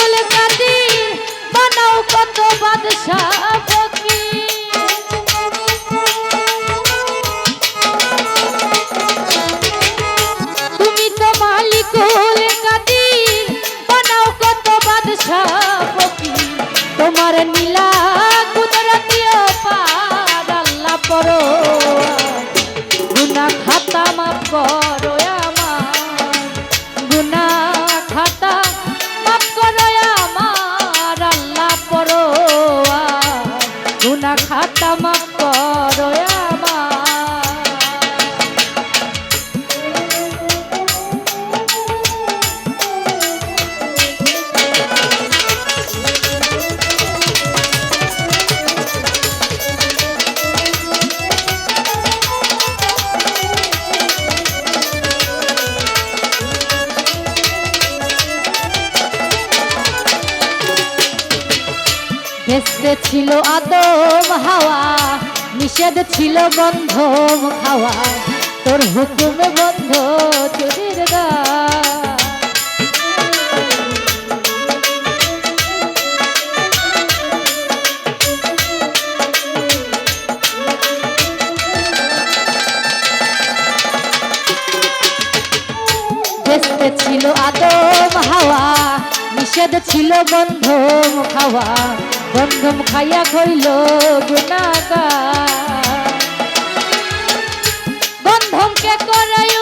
মালিকুল কাদি বানাও কত বাদশাহ তুমি তো মালিকুল কাদির বানাও কত বাদশাহ তোমার নীলা কুদরতীয় পার আল্লাহ পরো গুনা খাতা মাফ নিষেধ ছিল গন্ধম খাওয়া। তোর হুকুমে বন্ধ চুরির ছিল আদম হাওয়া। নিষেধ ছিল বন্ধম খাওয়া। বন্ধ খাইয়া খইল গুনাগা বন্ধমকে করাইও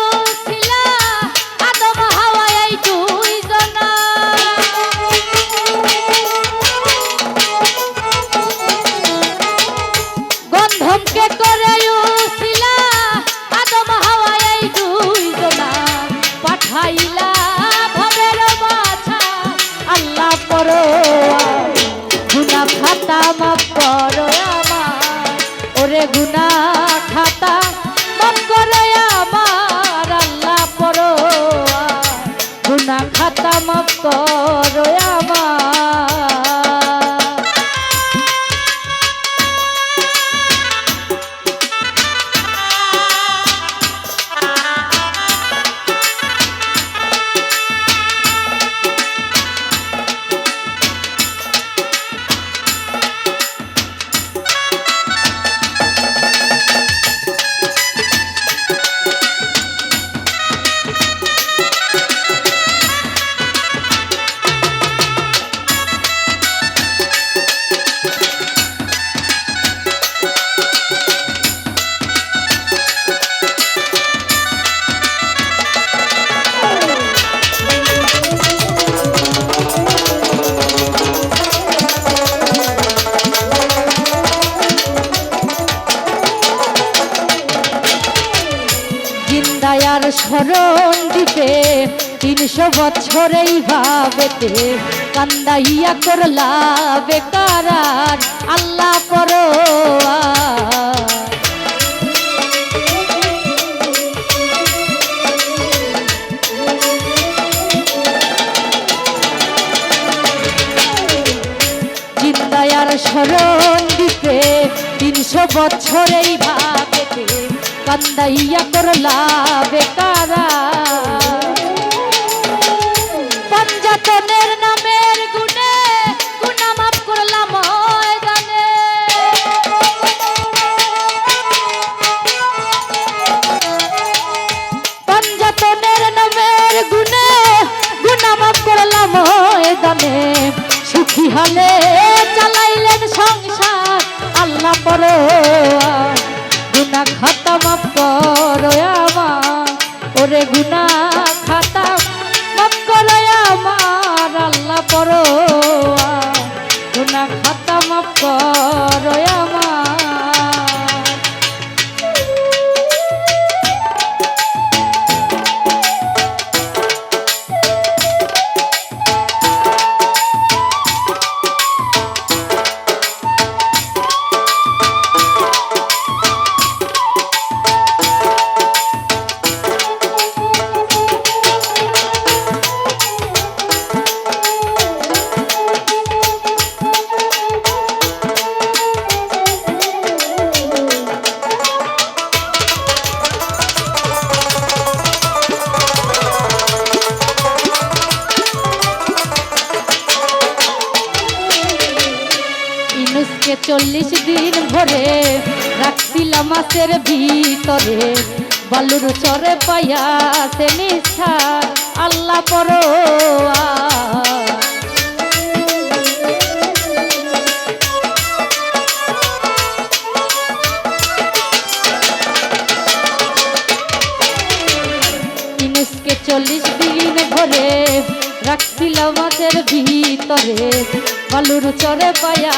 জিন্দায়ার স্মরণ দিতে তিনশো বছরেই ভাবেতে কান্দাইয়া করলা বেকারার আল্লাহ পরো স্মরণ দিতে তিনশো বছরেই ভাবেতে কান্দাইয়া করলা বেকারা পঞ্জাতনের নামের গুণে গুণা মাফ করলাম ময়দানে পঞ্জাতনের নামের গুণে গুণা মাফ করলাম ময়দানে সুখী হলে চালাইলেন সংসার আল্লাহ পরো গুনা খাতা গুনা। চল্লিশ দিন ভরে রাখছিলাম মাসের ভিতরে। বালুর চরে পাইয়া সে নিষ্ঠা, আল্লাহ পরো চল্লিশ দিন ভরে রাখছিল মাছের ভিতরে। বালুর চরে পায়া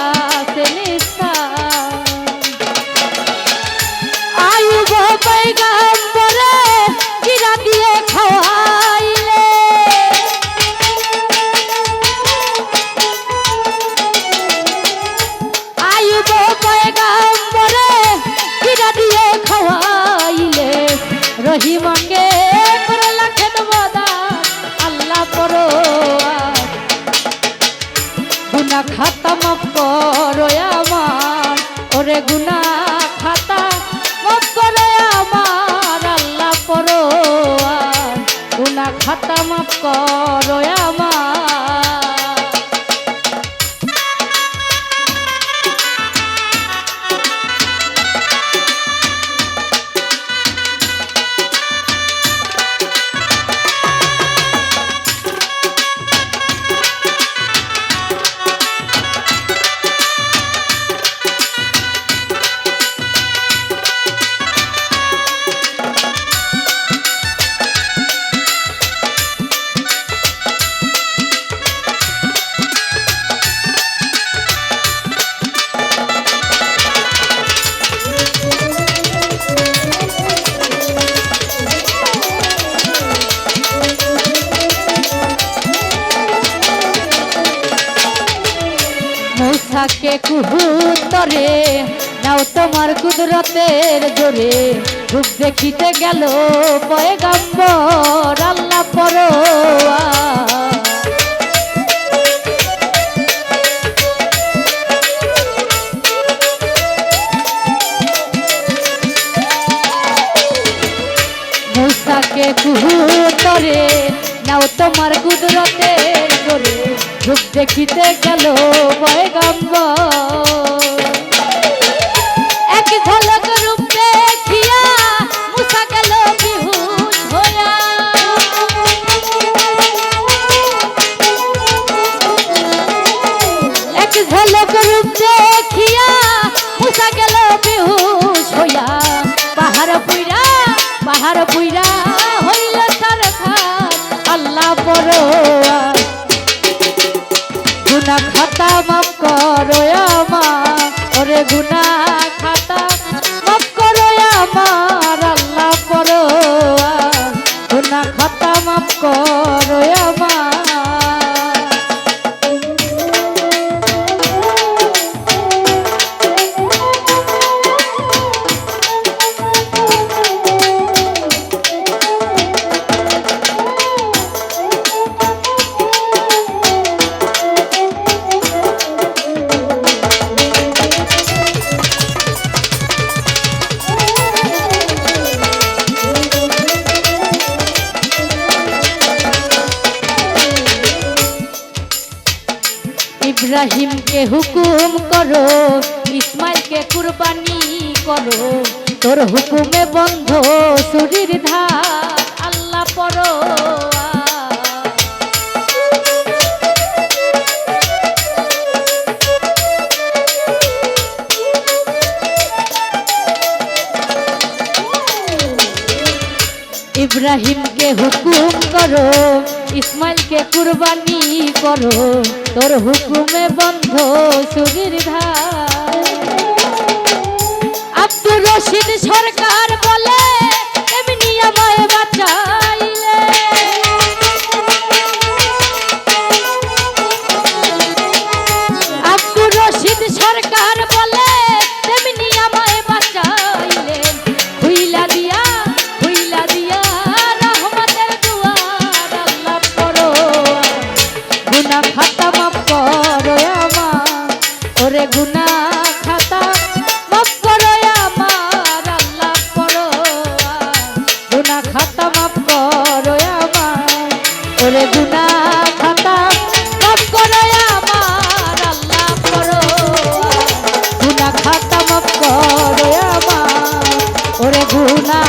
মূসাকে কুহুতরে। নাও তোমার কুদরতের জোরে। রূপ দেখিতে গেল পয়গাম্বর, আল্লাহ পরোয়া। কুহুতরে। নাও তোমার কুদরতের জোরে। রূপ দেখিতে গেল পয়গাম্বর। গুনা খাতা মাফ করো আমার। ওরে গুনা খাতা মাফ করো আমার, আল্লাহ পর গুনা খাতা মাফ করো আমার। ইব্রাহিমকে হুকুম করো, ইসমাইলকে কুরবানি করো। তোর হুকুমে বন্ধ সুরির ধার, আল্লাহ পরো ইব্রাহিমকে হুকুম করো ইসমাইলকে কুরবানি করো। তোর হুকুমে বন্ধ সুগির ধার। আব্দুর রশিদ সরকার খাতা মাপ করো আমার। গুনা খাতা মাপ করো আমার, আল্লাহ করো গুনা খাতা মাপ করো গুনা খাতা মাপ করো আমার, আল্লাহ করো গুনা খাতা মাপ করো আমার। ওরে গুনা